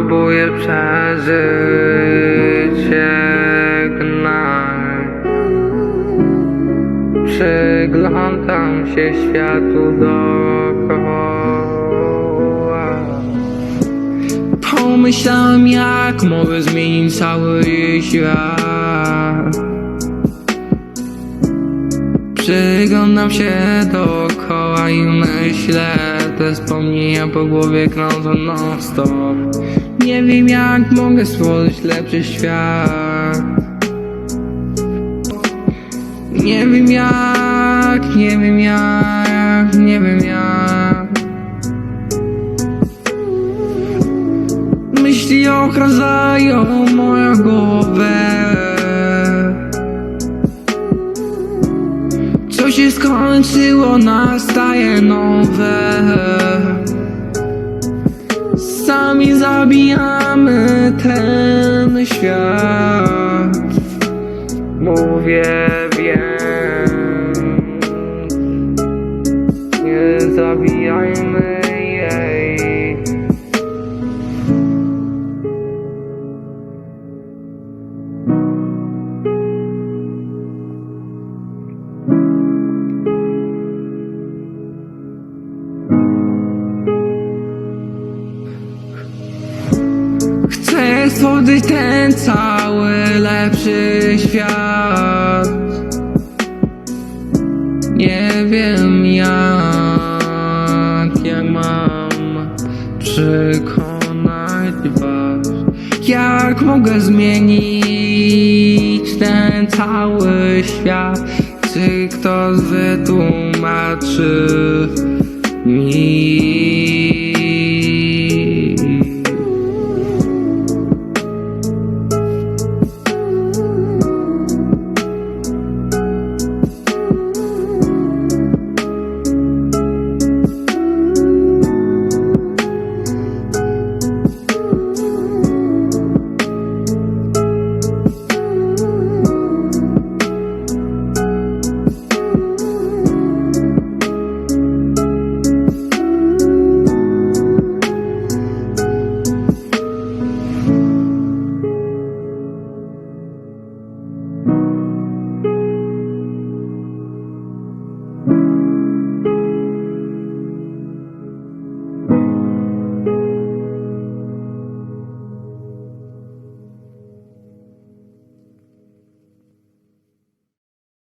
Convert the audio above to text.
moje przeżycie gnaj. Przyglądam się światu dookoła. Pomyślałem, jak mogę zmienić cały świat. Przyglądam się dookoła i myślę Te wspomnienia po głowie krążą non stop Nie wiem jak mogę stworzyć lepszy świat. Nie wiem jak, nie wiem jak, nie wiem jak. Myśli okrazają moją głowę. Co się skończyło, nastaje nowe Sami zabijamy ten świat. Mówię, wiem Nie zabijajmy Chcę stworzyć ten cały lepszy świat. Nie wiem jak, jak mam przekonać was Jak mogę zmienić ten cały świat. Czy ktoś wytłumaczy mi